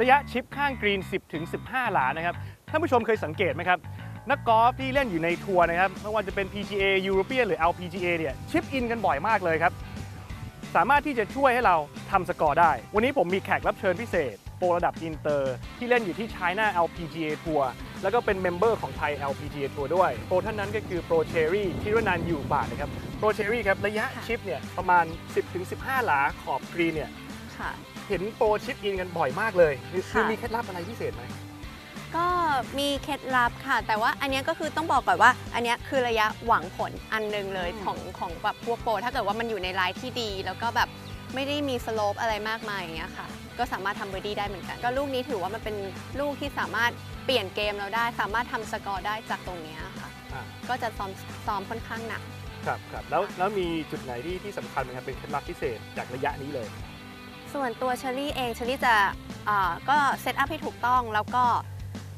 ระยะชิปข้างกรีน 10ถึง15 หลานะครับท่านผู้ชมเคยสังเกตไหมครับ นักกอล์ฟที่เล่นอยู่ในทัวร์นะครับไม่ว่าจะเป็น PGA European หรือ LPGA เนี่ยชิปอินกันบ่อยมากเลยครับ สามารถที่จะช่วยให้เราทำสกอร์ได้ วันนี้ผมมีแขกรับเชิญพิเศษ โปรระดับอินเตอร์ที่เล่นอยู่ที่ China LPGA Tour แล้วก็เป็นเมมเบอร์ของไทย LPGA Tour ด้วย โปรท่านนั้นก็คือโปรเชอรี่ที่รนันอยู่บาทนะครับโปรเชอรี่ครับระยะชิปเนี่ยประมาณ 10-15 หลาขอบกรีนเนี่ย ค่ะ เห็นโปรชิปอินกันบ่อยมากเลยคือค่ะมีเคล็ดลับอะไรพิเศษไหมก็มีเคล็ดลับค่ะ แต่ว่าอันเนี้ยก็คือต้องบอกก่อนว่า อันเนี้ยคือระยะหวังผลอันหนึงเลยอืมของของแบบพวกโปรถ้าเกิดว่ามันอยู่ในไลน์ที่ดี แล้วก็แบบไม่ได้มีสโลปอะไรมากมายอย่างเงี้ยค่ะ ก็สามารถทำเบอร์ดี้ได้เหมือนกัน ก็ลูกนี้ถือว่ามันเป็นลูกที่สามารถเปลี่ยนเกมเราได้ สามารถทำสกอร์ได้จากตรงเนี้ยค่ะอ่าก็จะซ้อมซ้อมค่อนข้างหนักครับครับแล้วแล้วมีจุดไหนที่ที่สำคัญไหมครับเป็นเคล็ดลับพิเศษจากระยะนี้เลย ส่วนตัวเชอรี่เองเชอรี่จะอ่าก็เซตอัพให้ถูกต้องแล้วก็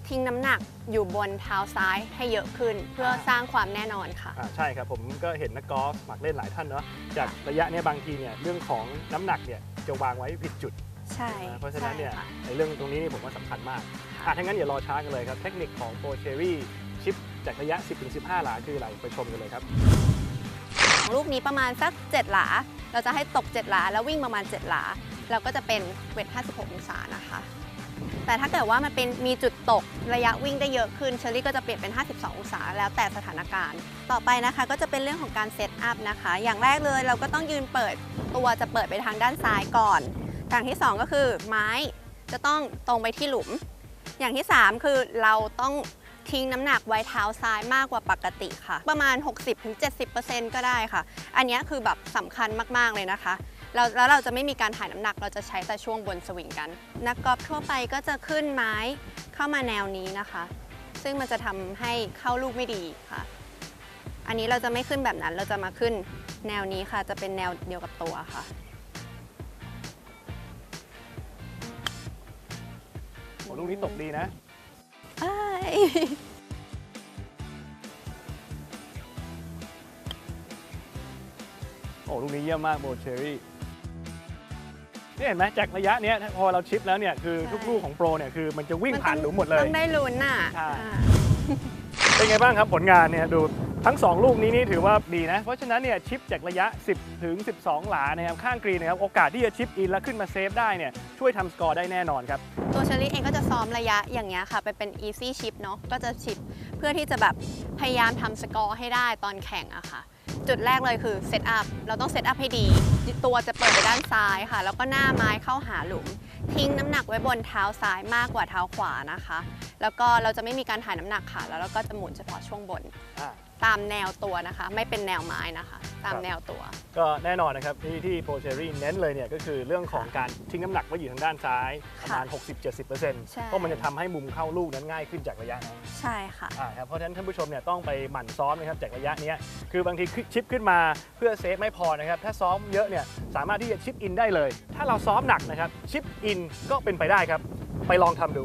ทิ้งน้ำหนักอยู่บนเท้าซ้ายให้เยอะขึ้น เพื่อสร้างความแน่นอนค่ะอ่าใช่ครับผมก็เห็นนักกอล์ฟสมัครเล่นหลายท่านเนาะจากระยะเนี้ยบางทีเนี่ยเรื่องของน้ำหนักเนี่ยจะวางไว้ผิดจุดใช่นะเพราะฉะนั้นเนี่ยใช่ค่ะในเรื่องตรงนี้นี่ผมว่าสำคัญมากอะถ้างั้นอย่ารอช้ากันเลยครับ เทคนิคของโปรเชอรี่ชิปจากระยะ 10-15 หลาคืออะไรไปชมกันเลยครับ ลูกนี้ประมาณสัก 7 หลา เราจะให้ตก 7 หลา แล้ววิ่งประมาณ 7 หลา เราก็จะเป็นเวท 56 องศานะคะ แต่ถ้าเกิดว่ามันเป็นมีจุดตกระยะวิ่งได้เยอะขึ้นเชอรี่ก็จะเปลี่ยนเป็น 52 องศา แล้วแต่สถานการณ์ ต่อไปนะคะก็จะเป็นเรื่องของการเซตอัพนะคะ อย่างแรกเลยเราก็ต้องยืนเปิดตัวจะเปิดไปทางด้านซ้ายก่อนอย่างที่ 2 ก็คือไม้จะต้องตรงไปที่หลุม อย่างที่ 3 คือเราต้อง ทิ้งน้ำหนักไว้เท้าซ้ายมากกว่าปกติค่ะ ประมาณ 60-70%ก็ได้ค่ะ อันนี้คือแบบสำคัญมากๆเลยนะคะเราแล้วเราจะไม่มีการถ่ายน้ำหนักเราจะใช้แต่ช่วงบนสวิงกัน นักกอล์ฟทั่วไปก็จะขึ้นไม้เข้ามาแนวนี้นะคะ ซึ่งมันจะทำให้เข้าลูกไม่ดีค่ะ อันนี้เราจะไม่ขึ้นแบบนั้นเราจะมาขึ้นแนวนี้ค่ะ จะเป็นแนวเดียวกับตัวค่ะโอ้ลูกนี้ตกดีนะ โอ้ลูกนี้เยี่ยมมากโปรเชอรี่นี่เห็นไหมจากระยะเนี้ยพอเราชิปแล้วเนี่ยคือใช่ทุกลูกของโปรเนี่ยคือมันจะวิ่งผ่านหลุมหมดเลต้ยองได้ลุ้นน่ะ ใช่อ่าเป็นไงบ้างครับผลงานเนี่ยดู ทั้ง 2 ลูกนี้นี่ถือว่าดีนะ เพราะฉะนั้นเนี่ยชิปจากระยะ 10 ถึง 12 หลานะครับข้างกรีนนะครับโอกาสที่จะชิปอินแล้วขึ้นมาเซฟได้เนี่ยช่วยทำสกอร์ได้แน่นอนครับ ตัวเชลลี่เองก็จะซ้อมระยะอย่างเงี้ยค่ะ ไปเป็น easy chip เนาะก็จะชิปเพื่อที่จะแบบพยายามทำสกอร์ให้ได้ตอนแข่งอะค่ะ จุดแรกเลยคือเซตอัพเราต้องเซตอัพให้ดี ตัวจะเปิดไปด้านซ้ายค่ะ แล้วก็หน้าไม้เข้าหาหลุม ทิ้งน้ำหนักไว้บนเท้าซ้ายมากกว่าเท้าขวานะคะ แล้วก็เราจะไม่มีการถ่ายน้ำหนักค่ะ แล้วเราก็จะหมุนเฉพาะช่วงบนอ่าตามแนวตัวนะคะ ไม่เป็นแนวไม้นะคะ ตามครับแนวตัว ก็แน่นอนนะครับที่ที่โปรเชอรี่เน้นเลยเนี่ยก็คือเรื่องของการทิ้งน้ำหนักไว้อยู่ทางด้านซ้ายประมาณ 60-70%ใช่เพราะมันจะทำให้มุมเข้าลูกนั้นง่ายขึ้นจากระยะนั้นใช่ค่ะอ่าครับเพราะฉะนั้นท่านผู้ชมเนี่ยต้องไปหมั่นซ้อมนะครับจากระยะเนี้ยคือบางทีชิปขึ้นมาเพื่อเซฟไม่พอนะครับ ถ้าซ้อมเยอะเนี่ยสามารถที่จะชิปอินได้เลย ถ้าเราซ้อมหนักนะครับชิปอินก็เป็นไปได้ครับ ไปลองทำดู